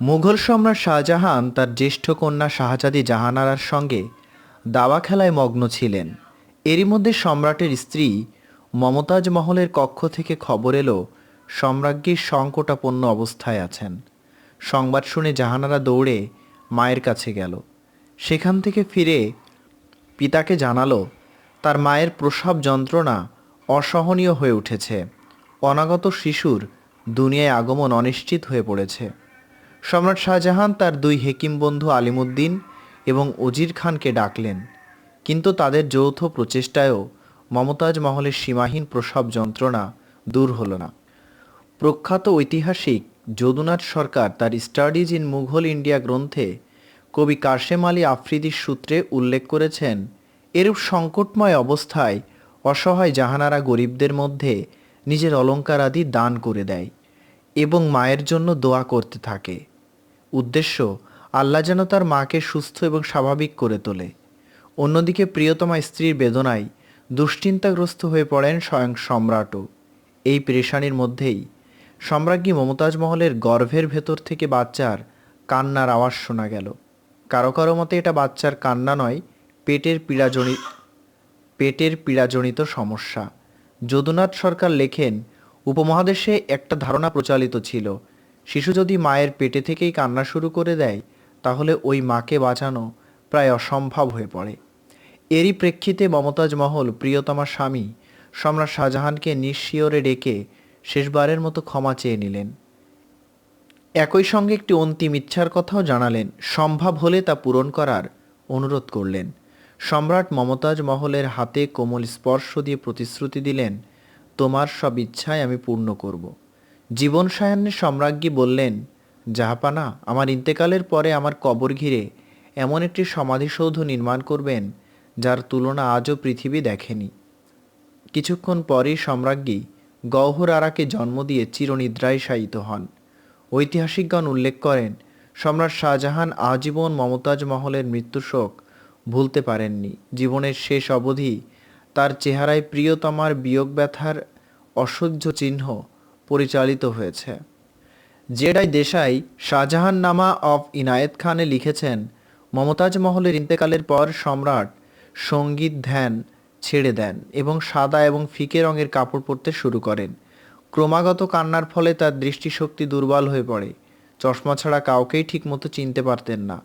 মুঘল সম্রাট শাহজাহান তার জ্যেষ্ঠ কন্যা শাহজাদি জাহানারার সঙ্গে দাবা খেলায় মগ্ন ছিলেন। এরই মধ্যে সম্রাটের স্ত্রী মমতাজ মহলের কক্ষ থেকে খবর এলো সম্রাজ্ঞীর সংকটাপন্ন অবস্থায় আছেন। সংবাদ শুনে জাহানারা দৌড়ে মায়ের কাছে গেল। সেখান থেকে ফিরে পিতাকে জানালো, তার মায়ের প্রসব যন্ত্রণা অসহনীয় হয়ে উঠেছে। অনাগত শিশুর দুনিয়ায় আগমন অনিশ্চিত হয়ে পড়েছে। সম্রাট শাহজাহান তার দুই হেকিম বন্ধু আলিমুদ্দিন এবং উজির খানকে ডাকলেন। কিন্তু তাদের যৌথ প্রচেষ্টায়ও মমতাজ মহলের সীমাহীন প্রসব যন্ত্রণা দূর হল না। প্রখ্যাত ঐতিহাসিক যদুনাথ সরকার তার স্টাডিজ ইন মুঘল ইন্ডিয়া গ্রন্থে কবি কাশেম আলী আফ্রিদির সূত্রে উল্লেখ করেছেন, এরূপ সংকটময় অবস্থায় অসহায় জাহানারা গরিবদের মধ্যে নিজের অলঙ্কার আদি দান করে দেয় এবং মায়ের জন্য দোয়া করতে থাকে। উদ্দেশ্য আল্লাহ যেন তার মাকে সুস্থ এবং স্বাভাবিক করে তোলে। অন্যদিকে প্রিয়তমা স্ত্রীর বেদনায় দুশ্চিন্তাগ্রস্ত হয়ে পড়েন স্বয়ং সম্রাটও। এই পেরেশানির মধ্যেই সম্রাজ্ঞী মমতাজ মহলের গর্ভের ভেতর থেকে বাচ্চার কান্নার আওয়াজ শোনা গেল। কারও কারও মতে এটা বাচ্চার কান্না নয়, পেটের পীড়াজনিত পেটের পীড়াজনিত সমস্যা। যদুনাথ সরকার লেখেন, উপমহাদেশে একটা ধারণা প্রচলিত ছিল শিশু যদি মায়ের পেটে থেকেই কান্না শুরু করে দেয়, তাহলে ওই মাকে বাঁচানো প্রায় অসম্ভব হয়ে পড়ে। এরই প্রেক্ষিতে মমতাজ মহল, প্রিয়তমা স্বামী, সম্রাট শাহজাহানকে নিঃশিয়রে ডেকে শেষবারের মতো ক্ষমা চেয়ে নিলেন। একই সঙ্গে একটি অন্তিম ইচ্ছার কথাও জানালেন, সম্ভব হলে তা পূরণ করার অনুরোধ করলেন। সম্রাট মমতাজ মহলের হাতে কোমল স্পর্শ দিয়ে প্রতিশ্রুতি দিলেন, তোমার সব ইচ্ছাই আমি পূর্ণ করব। জীবন সায়ান্নের সম্রাজ্ঞী বললেন, জাহাপানা, আমার ইন্তেকালের পরে আমার কবর ঘিরে এমন একটি সমাধিসৌধ নির্মাণ করবেন, যার তুলনা আজও পৃথিবী দেখেনি। কিছুক্ষণ পরেই সম্রাজ্ঞী গহ্বর আরাকে জন্ম দিয়ে চিরনিদ্রায় শায়িত হন। ঐতিহাসিকগণ উল্লেখ করেন, সম্রাট শাহজাহান আজীবন মমতাজ মহলের মৃত্যুশোক ভুলতে পারেননি। জীবনের শেষ অবধি তার চেহারায় প্রিয়তমার বিয়োগ ব্যথার অসহ্য চিহ্ন পরিচালিত হয়েছে। জেডাই দেশাই শাহজাহান নামা অফ ইনায়েত খানে লিখেছেন, মমতাজ মহলের ইন্তেকালের পর সম্রাট সংগীত ধ্যান ছেড়ে দেন এবং সাদা এবং ফিকে রঙের কাপড় পরতে শুরু করেন। ক্রমাগত কান্নার ফলে তার দৃষ্টিশক্তি দুর্বল হয়ে পড়ে। চশমা ছাড়া কাউকেই ঠিকমতো চিনতে পারতেন না।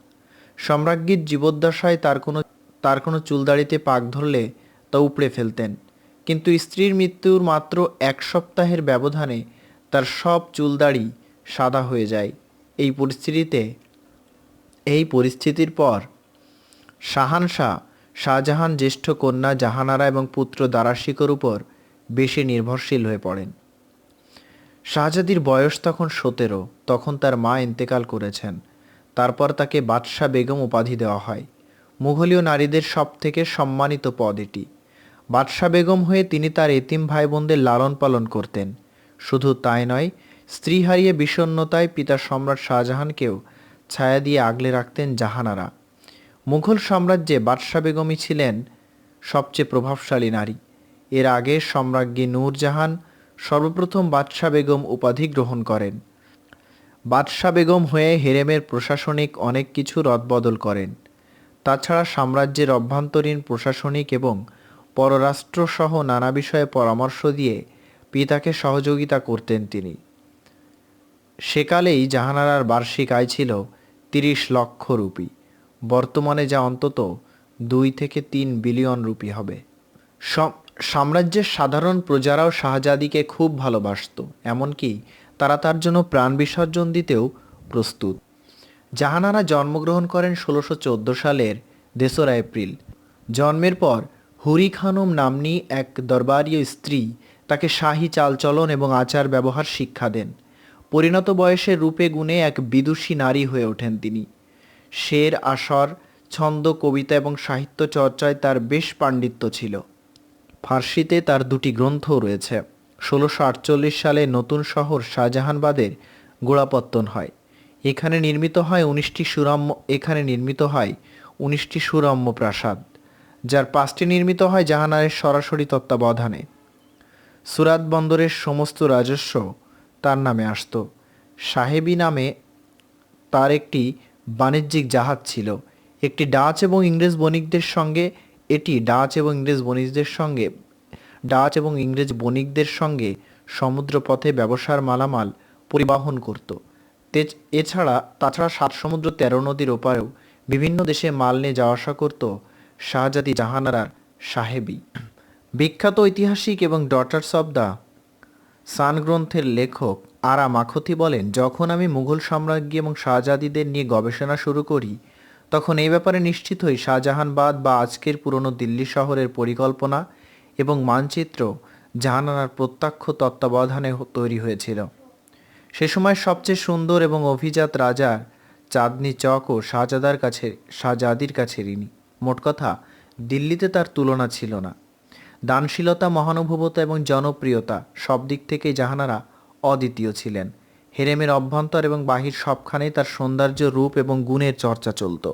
সম্রাজ্ঞীর জীবদ্দশায় তার কোনো তার কোনো চুলদাড়িতে পাক ধরলে তা উপড়ে ফেলতেন। কিন্তু স্ত্রীর মৃত্যুর মাত্র এক সপ্তাহের ব্যবধানে তার সব চুলদাড়ি সাদা হয়ে যায়। এই পরিস্থিতিতে, এই পরিস্থিতির পর শাহান শাহ শাহজাহান জ্যেষ্ঠ কন্যা জাহানারা এবং পুত্র দারাশিকর উপর বেশি নির্ভরশীল হয়ে পড়েন। শাহজাদির বয়স তখন সতেরো, তখন তার মা ইন্তেকাল করেছেন। তারপর তাকে বাদশাহ বেগম উপাধি দেওয়া হয়। মুঘলীয় নারীদের সব থেকে সম্মানিত পদ এটি। বাদশাহ বেগম হয়ে তিনি তার এতিম ভাই বোনদের লালন পালন করতেন। শুধু তাই নয়, স্ত্রী হারিয়ে বিষণ্নতায় পিতা সম্রাট শাহজাহানকেও ছায়া দিয়ে আগলে রাখতেন জাহানারা। মুঘল সাম্রাজ্যে বাদশা বেগমই ছিলেন সবচেয়ে প্রভাবশালী নারী। এর আগে সম্রাজ্ঞী নূরজাহান সর্বপ্রথম বাদশা বেগম উপাধি গ্রহণ করেন। বাদশা বেগম হয়ে হেরেমের প্রশাসনিক অনেক কিছু রদবদল করেন। তাছাড়া সাম্রাজ্যের অভ্যন্তরীণ প্রশাসনিক এবং পররাষ্ট্রসহ নানা বিষয়ে পরামর্শ দিয়ে পিতাকে সহযোগিতা করতেন তিনি। সেকালেই জাহানারার বার্ষিক আয় ছিল তিরিশ লক্ষ রুপি। বর্তমানে যা অন্তত দুই থেকে তিন বিলিয়ন রুপি হবে। সাম্রাজ্যের সাধারণ প্রজারাও শাহজাদিকে খুব ভালোবাসত, এমনকি তারা তার জন্য প্রাণ বিসর্জন দিতেও প্রস্তুত। জাহানারা জন্মগ্রহণ করেন ষোলোশো সালের তেসরা এপ্রিল। জন্মের পর হুরি খানম নাম্নী এক দরবারীয় স্ত্রী তাকে শাহী চালচলন এবং আচার ব্যবহার শিক্ষা দেন। পরিণত বয়সে রূপে গুণে এক বিদুষী নারী হয়ে ওঠেন তিনি। শের আসর, ছন্দ, কবিতা এবং সাহিত্য চর্চায় তার বেশ পাণ্ডিত্য ছিল। ফার্সিতে তার দুটি গ্রন্থও রয়েছে। ষোলোশো আটচল্লিশ সালে নতুন শহর শাহজাহানবাদের গোড়াপত্তন হয়। এখানে নির্মিত হয় উনিশটি সুরম্য এখানে নির্মিত হয় উনিশটি সুরম্য প্রাসাদ যার পাঁচটি নির্মিত হয় জাহানারের সরাসরি তত্ত্বাবধানে। সুরাত বন্দরের সমস্ত রাজস্ব তার নামে আসত। সাহেবী নামে তার একটি বাণিজ্যিক জাহাজ ছিল। একটি ডাচ এবং ইংরেজ বণিকদের সঙ্গে, এটি ডাচ এবং ইংরেজ বণিকদের সঙ্গে, ডাচ এবং ইংরেজ বণিকদের সঙ্গে সমুদ্রপথে ব্যবসার মালামাল পরিবহন করত। তেজ- এছাড়া, তাছাড়া সাত সমুদ্র তেরো নদীর ওপারেও বিভিন্ন দেশে মাল নিয়ে যাওয়া আসা করত। শাহজাদি জাহানারার সাহেবী। বিখ্যাত ঐতিহাসিক এবং ডটার্স অব দ্য সান গ্রন্থের লেখক আরা মাখতি বলেন, যখন আমি মুঘল সাম্রাজ্ঞী এবং শাহজাদিদের নিয়ে গবেষণা শুরু করি, তখন এই ব্যাপারে নিশ্চিত হই শাহজাহানবাদ বা আজকের পুরনো দিল্লি শহরের পরিকল্পনা এবং মানচিত্র জাহানারার প্রত্যক্ষ তত্ত্বাবধানে তৈরি হয়েছিল। সে সময় সবচেয়ে সুন্দর এবং অভিজাত রাজার চাঁদনি চক ও শাহজাদার কাছে, শাহজাদির কাছে ঋণী। মোট কথা, দিল্লিতে তার তুলনা ছিল না। দানশীলতা, মহানুভবতা এবং জনপ্রিয়তা সব দিক থেকেই জাহানারা অদ্বিতীয় ছিলেন। হেরেমের অভ্যন্তর এবং বাহির সবখানেই তার সৌন্দর্য, রূপ এবং গুণের চর্চা চলত।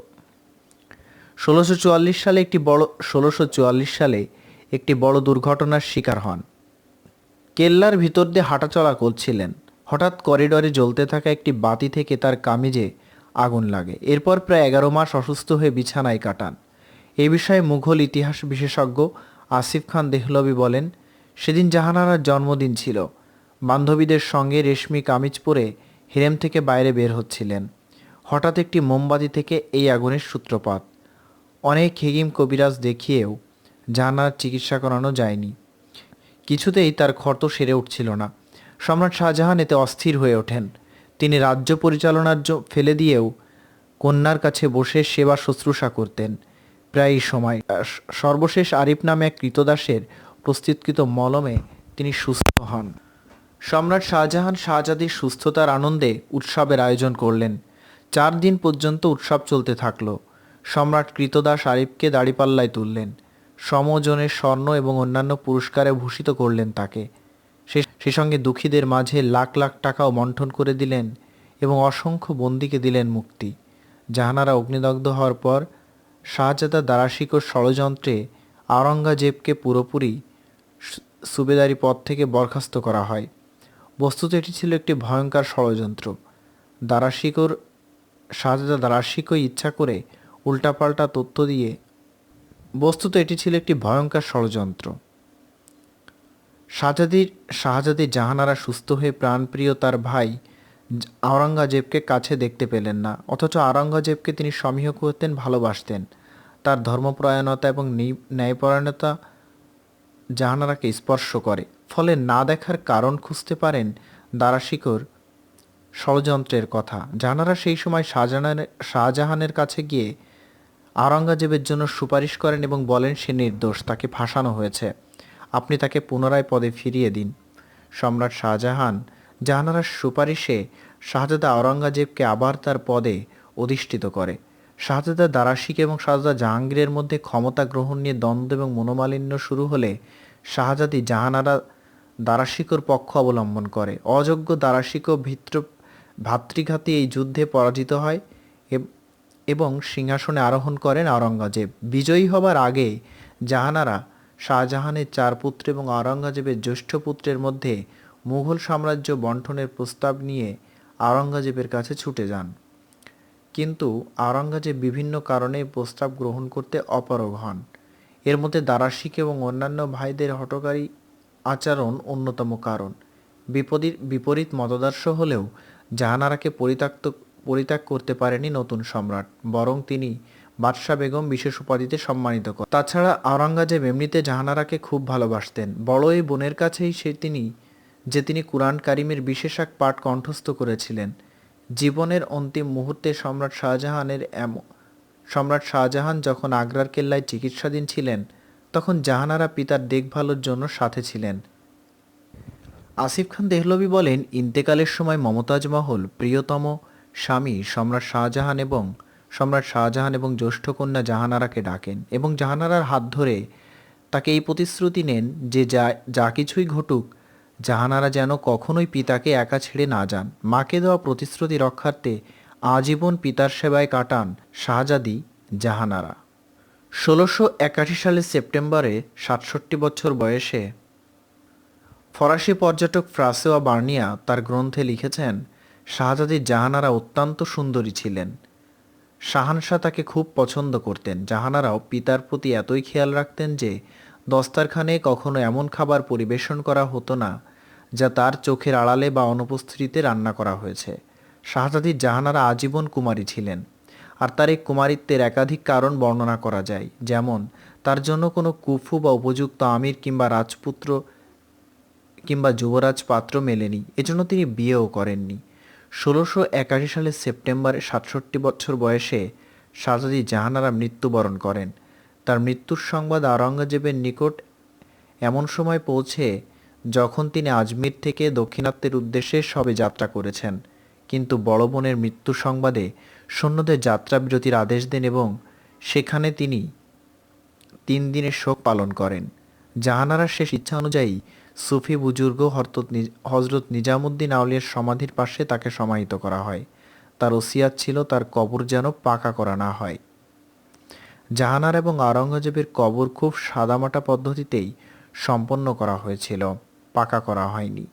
ষোলোশো চুয়াল্লিশ সালে একটি বড়, ষোলোশো চুয়াল্লিশ সালে একটি বড় দুর্ঘটনার শিকার হন। কেল্লার ভিতর দিয়ে হাঁটাচলা করছিলেন। হঠাৎ করিডরে জ্বলতে থাকা একটি বাতি থেকে তার কামিজে আগুন লাগে। এরপর প্রায় এগারো মাস অসুস্থ হয়ে বিছানায় কাটান। এ বিষয়ে মুঘল ইতিহাস বিশেষজ্ঞ আসিফ খান দেহলবি বলেন, সেদিন জাহানারার জন্মদিন ছিল। বান্ধবীদের সঙ্গে রেশমি কামিজ পরে হিরেম থেকে বাইরে বের হচ্ছিলেন। হঠাৎ একটি মোমবাতি থেকে এই আগুনের সূত্রপাত। অনেক হেগিম কবিরাজ দেখিয়েও জাহানার চিকিৎসা করানো যায়নি। কিছুতেই তার ক্ষত সেরে উঠছিল না। সম্রাট শাহজাহান এতে অস্থির হয়ে ওঠেন। তিনি রাজ্য পরিচালনার ফেলে দিয়েও কন্যার কাছে বসে সেবা শুশ্রূষা করতেন। প্রায় সময়। সর্বশেষ আরিফ নামে এক কৃতদাসের প্রস্তুতকৃত মলমে তিনি সুস্থ হন। সম্রাট শাহজাহান শাহজাদির সুস্থতার আনন্দে উৎসবের আয়োজন করলেন। চার দিন পর্যন্ত উৎসব চলতে থাকল। সম্রাট কৃতদাস আরিফকে দাড়িপাল্লায় তুললেন। সমজনের স্বর্ণ এবং অন্যান্য পুরস্কারে ভূষিত করলেন তাকে। সে সঙ্গে দুঃখীদের মাঝে লাখ লাখ টাকাও মন্ঠন করে দিলেন এবং অসংখ্য বন্দিকে দিলেন মুক্তি। জাহানারা অগ্নিদগ্ধ হওয়ার পর শাহজাদা দারাশিকর ষড়যন্ত্রে আওরঙ্গজেবকে পুরোপুরি সুবেদারি পদ থেকে বরখাস্ত করা হয়। বস্তুত এটি ছিল একটি ভয়ঙ্কর ষড়যন্ত্র। দারাশিকর, শাহজাদা দারাশিকই ইচ্ছা করে উল্টাপাল্টা তথ্য দিয়ে, বস্তুত এটি ছিল একটি ভয়ঙ্কর ষড়যন্ত্র। শাহজাদির শাহজাদি জাহানারা সুস্থ হয়ে প্রাণপ্রিয় তার ভাই আওরঙ্গজেবকে কাছে দেখতে পেলেন না, অথচ আওরঙ্গজেবকে তিনি সমীহ করতেন, ভালোবাসতেন। তার ধর্মপরায়ণতা এবং ন্যায়পরায়ণতা জাহানারাকে স্পর্শ করে। ফলে না দেখার কারণ খুঁজতে পারেন দারাশিকর ষড়যন্ত্রের কথা। জাহানারা সেই সময় শাহজাহানের শাহজাহানের কাছে গিয়ে আওরঙ্গজেবের জন্য সুপারিশ করেন এবং বলেন, সে নির্দোষ, তাকে ফাঁসানো হয়েছে। আপনি তাকে পুনরায় পদে ফিরিয়ে দিন। সম্রাট শাহজাহান জাহানারার সুপারিশে শাহজাদা আওরঙ্গজেবকে আবার তার পদে অধিষ্ঠিত করে। শাহজাদা দারাশিক এবং শাহজাদা জাহাঙ্গীরের মধ্যে ক্ষমতা গ্রহণ নিয়ে দ্বন্দ্ব এবং মনোমালিন্য শুরু হলে শাহজাদি জাহানারা দারাশিকর পক্ষ অবলম্বন করে। অযোগ্য দারাশিক ভিত্র ভাতৃঘাতী এই যুদ্ধে পরাজিত হয় এবং সিংহাসনে আরোহণ করেন আওরঙ্গজেব বিজয়ী হবার আগে জাহানারা শাহজাহানের চার পুত্র এবং আওরঙ্গজেবের জ্যেষ্ঠ পুত্রের মধ্যে মুঘল সাম্রাজ্য বন্টনের প্রস্তাব নিয়ে আওরঙ্গজেবের কাছে ছুটে যান। কিন্তু আওরঙ্গজেব বিভিন্ন কারণে প্রস্তাব গ্রহণ করতে অপারগ হন। এর মধ্যে দারাশিক এবং অন্যান্য ভাইদের হটকারী আচরণ অন্যতম কারণ। বিপরীত বিপরীত মতাদর্শ হলেও জাহানারাকে পরিত্যক্ত, পরিত্যাগ করতে পারেনি নতুন সম্রাট, বরং তিনি বাদশাহ বেগম বিশেষ উপাধিতে সম্মানিত করেন। তাছাড়া আওরঙ্গজেব এমনিতে জাহানারাকে খুব ভালোবাসতেন। বড় এই বোনের কাছেই সে তিনি যে তিনি কুরআন কারিমের বিশেষ এক পাঠ কণ্ঠস্থ করেছিলেন। জীবনের অন্তিম মুহূর্তে সম্রাট শাহজাহানের এমন সম্রাট শাহজাহান যখন আগ্রার কেল্লায় চিকিৎসাধীন ছিলেন, তখন জাহানারা পিতার দেখভালের জন্য সাথে ছিলেন। আসিফ খান দেহলবি বলেন, ইন্তেকালের সময় মমতাজ মহল, প্রিয়তম স্বামী সম্রাট শাহজাহান এবং সম্রাট শাহজাহান এবং জ্যেষ্ঠ কন্যা জাহানারাকে ডাকেন এবং জাহানারার হাত ধরে তাকে এই প্রতিশ্রুতি নেন যে যা যা কিছুই ঘটুক জাহানারা যেন কখনোই পিতাকে একা ছেড়ে না যান। মাকে দেওয়া প্রতিশ্রুতি রক্ষার্থে আজীবন পিতার সেবায় কাটান শাহজাদি জাহানারা। ষোলোশো একাশি সালের সেপ্টেম্বরে সাতষট্টি বছর বয়সে ফরাসি পর্যটক ফ্রাসোয়া বার্নিয়া তার গ্রন্থে লিখেছেন, শাহজাদি জাহানারা অত্যন্ত সুন্দরী ছিলেন। শাহানশাহ তাকে খুব পছন্দ করতেন। জাহানারাও পিতার প্রতি এতই খেয়াল রাখতেন যে দস্তারখানে কখনো এমন খাবার পরিবেশন করা হতো না, যা তার চোখের আড়ালে বা অনুপস্থিতিতে রান্না করা হয়েছে। শাহজাদি জাহানারা আজীবন কুমারী ছিলেন, আর তার এই কুমারিত্বের একাধিক কারণ বর্ণনা করা যায়, যেমন তার জন্য কোনো কুফু বা উপযুক্ত আমির কিংবা রাজপুত্র কিংবা যুবরাজ পাত্র মেলেনি, এজন্য তিনি বিয়েও করেননি। ষোলোশো একাশি সালের সেপ্টেম্বরে সাতষট্টি বছর বয়সে শাহজাদি জাহানারা মৃত্যুবরণ করেন। তার মৃত্যুর সংবাদ আওরঙ্গজেবের নিকট এমন সময় পৌঁছে যখন তিনি আজমির থেকে দক্ষিণাত্যের উদ্দেশ্যে সবে যাত্রা করেছেন। কিন্তু বড় বোনের মৃত্যু সংবাদে সৈন্যদের যাত্রা বিরতির আদেশ দেন এবং সেখানে তিনি তিন দিনের শোক পালন করেন। জাহানারা শেষ ইচ্ছা অনুযায়ী সুফি বুজুর্গ হরতত হজরত নিজামুদ্দিন আউলিয়ার সমাধির পাশে তাকে সমাহিত করা হয়। তার ওসিয়াত ছিল, তার কবর যেন পাকা করা না হয়। জাহানার এবং আওরঙ্গজেবের কবর খুব সাদামাটা পদ্ধতিতেই সম্পন্ন করা হয়েছিল। পাকা করা হয়নি।